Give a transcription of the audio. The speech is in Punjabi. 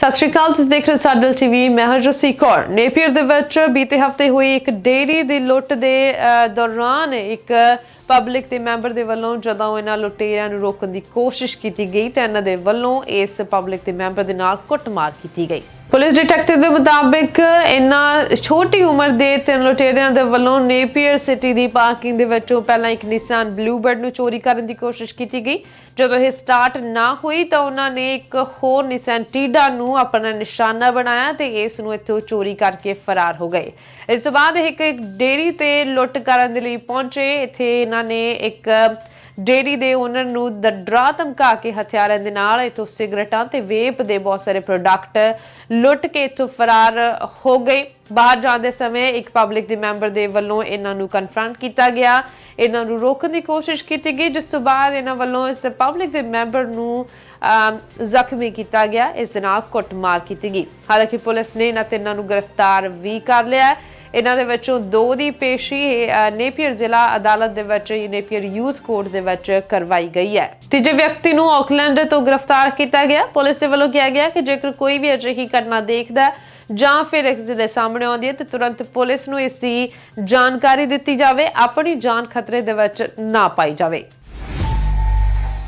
ਸਤਿ ਸ਼੍ਰੀ ਅਕਾਲ, ਤੁਸੀਂ ਦੇਖ ਰਹੇ ਹੋ ਸਾਡਲ ਟੀਵੀ ਮੈਂ ਹਾਂ ਕੌਰ। ਨੇਪੀਅਰ ਦੇ ਵਿੱਚ ਬੀਤੇ ਹਫ਼ਤੇ ਹੋਈ ਇੱਕ ਡੇਰੀ ਦੀ ਲੁੱਟ ਦੇ ਦੌਰਾਨ ਇੱਕ ਪਬਲਿਕ ਦੇ ਮੈਂਬਰ ਦੇ ਵੱਲੋਂ ਜਦੋਂ ਇਹਨਾਂ ਲੁਟੇਰਿਆਂ ਨੂੰ ਰੋਕਣ ਦੀ ਕੋਸ਼ਿਸ਼ ਕੀਤੀ ਗਈ ਤਾਂ ਇਹਨਾਂ ਦੇ ਵੱਲੋਂ ਇਸ ਪਬਲਿਕ ਦੇ ਮੈਂਬਰ ਦੇ ਨਾਲ ਕੁੱਟਮਾਰ ਕੀਤੀ ਗਈ। ਪੁਲਿਸ ਡਿਟੈਕਟਿਵ ਦੇ ਮੁਤਾਬਿਕ ਇਹਨਾਂ ਛੋਟੀ ਉਮਰ ਦੇ ਤਿੰਨ ਲੁਟੇਰਿਆਂ ਦੇ ਵੱਲੋਂ ਨੇਪੀਅਰ ਸਿਟੀ ਦੀ ਪਾਰਕਿੰਗ ਦੇ ਵਿੱਚੋਂ ਪਹਿਲਾਂ ਇੱਕ ਨਿਸਾਨ ਬਲੂਬਰਡ ਨੂੰ ਚੋਰੀ ਕਰਨ ਦੀ ਕੋਸ਼ਿਸ਼ ਕੀਤੀ ਗਈ। ਜਦੋਂ ਇਹ ਸਟਾਰਟ ਨਾ ਹੋਈ ਤਾਂ ਉਹਨਾਂ ਨੇ ਇੱਕ ਹੋਰ ਨਿਸਾਨ ਟੀਡਾ ਨੂੰ ਆਪਣਾ ਨਿਸ਼ਾਨਾ ਬਣਾਇਆ ਤੇ ਇਸ ਨੂੰ ਇੱਥੋਂ ਚੋਰੀ ਕਰਕੇ ਫਰਾਰ ਹੋ ਗਏ। ਇਸ ਤੋਂ ਬਾਅਦ ਇਹ ਇੱਕ ਇੱਕ ਡੇਰੀ ਤੇ ਲੁੱਟ ਕਰਨ ਦੇ ਲਈ ਪਹੁੰਚੇ। ਇੱਥੇ ਇਹਨਾਂ ਨੇ ਇੱਕ ਡੇਰੀ ਦੇ ਓਨਰ ਨੂੰ ਦ- ਧਮਕਾ ਕੇ ਹਥਿਆਰਾਂ ਦੇ ਨਾਲ ਇਥੋਂ ਸਿਗਰਟਾਂ ਤੇ ਵੇਪ ਦੇ ਬਹੁਤ ਸਾਰੇ ਪ੍ਰੋਡਕਟ ਲੁੱਟ ਕੇ ਇਥੋਂ ਫਰਾਰ ਹੋ ਗਏ। ਬਾਹਰ ਜਾਂਦੇ ਸਮੇਂ ਇੱਕ ਪਬਲਿਕ ਦੇ ਮੈਂਬਰ ਦੇ ਵੱਲੋਂ ਇਹਨਾਂ ਨੂੰ ਕਨਫਰੰਟ ਕੀਤਾ ਗਿਆ। ਇਹਨਾਂ ਨੂੰ ਰੋਕਣ ਦੀ ਕੋਸ਼ਿਸ਼ ਕੀਤੀ ਗਈ, ਜਿਸ ਤੋਂ ਬਾਅਦ ਇਹਨਾਂ ਵੱਲੋਂ ਇਸ ਪਬਲਿਕ ਦੇ ਮੈਂਬਰ ਨੂੰ ਜ਼ਖਮੀ ਕੀਤਾ ਗਿਆ। ਇਸ ਦੇ ਨਾਲ ਕੁੱਟਮਾਰ ਕੀਤੀ ਗਈ। ਹਾਲਾਂਕਿ ਪੁਲਿਸ ਨੇ ਇਹਨਾਂ ਤਿੰਨਾਂ ਨੂੰ ਗ੍ਰਿਫਤਾਰ ਵੀ ਕਰ ਲਿਆ ਹੈ। ਇਹਨਾਂ ਦੇ ਵਿੱਚੋਂ ਦੋ ਦੀ ਪੇਸ਼ੀ ਨੇਪੀਅਰ ਜ਼ਿਲ੍ਹਾ ਅਦਾਲਤ ਦੇ ਵਿੱਚ ਨੇਪੀਅਰ ਯੂਥ ਕੋਰਟ ਦੇ ਵਿੱਚ ਕਰਵਾਈ ਗਈ ਹੈ। ਤੀਜੇ ਵਿਅਕਤੀ ਨੂੰ ਆਕਲੈਂਡ ਤੋਂ ਗ੍ਰਿਫਤਾਰ ਕੀਤਾ ਗਿਆ। ਪੁਲਿਸ ਦੇ ਵੱਲੋਂ ਕਿਹਾ ਗਿਆ ਕਿ ਜੇਕਰ ਕੋਈ ਵੀ ਅਜਿਹੀ ਘਟਨਾ ਦੇਖਦਾ ਹੈ ਜਾਂ ਫਿਰ ਇਸ ਦੇ ਸਾਹਮਣੇ ਆਉਂਦੀ ਹੈ, ਤੇ ਤੁਰੰਤ ਪੁਲਿਸ ਨੂੰ ਇਸ ਦੀ ਜਾਣਕਾਰੀ ਦਿੱਤੀ ਜਾਵੇ, ਆਪਣੀ ਜਾਨ ਖਤਰੇ ਦੇ ਵਿੱਚ ਨਾ ਪਾਈ ਜਾਵੇ।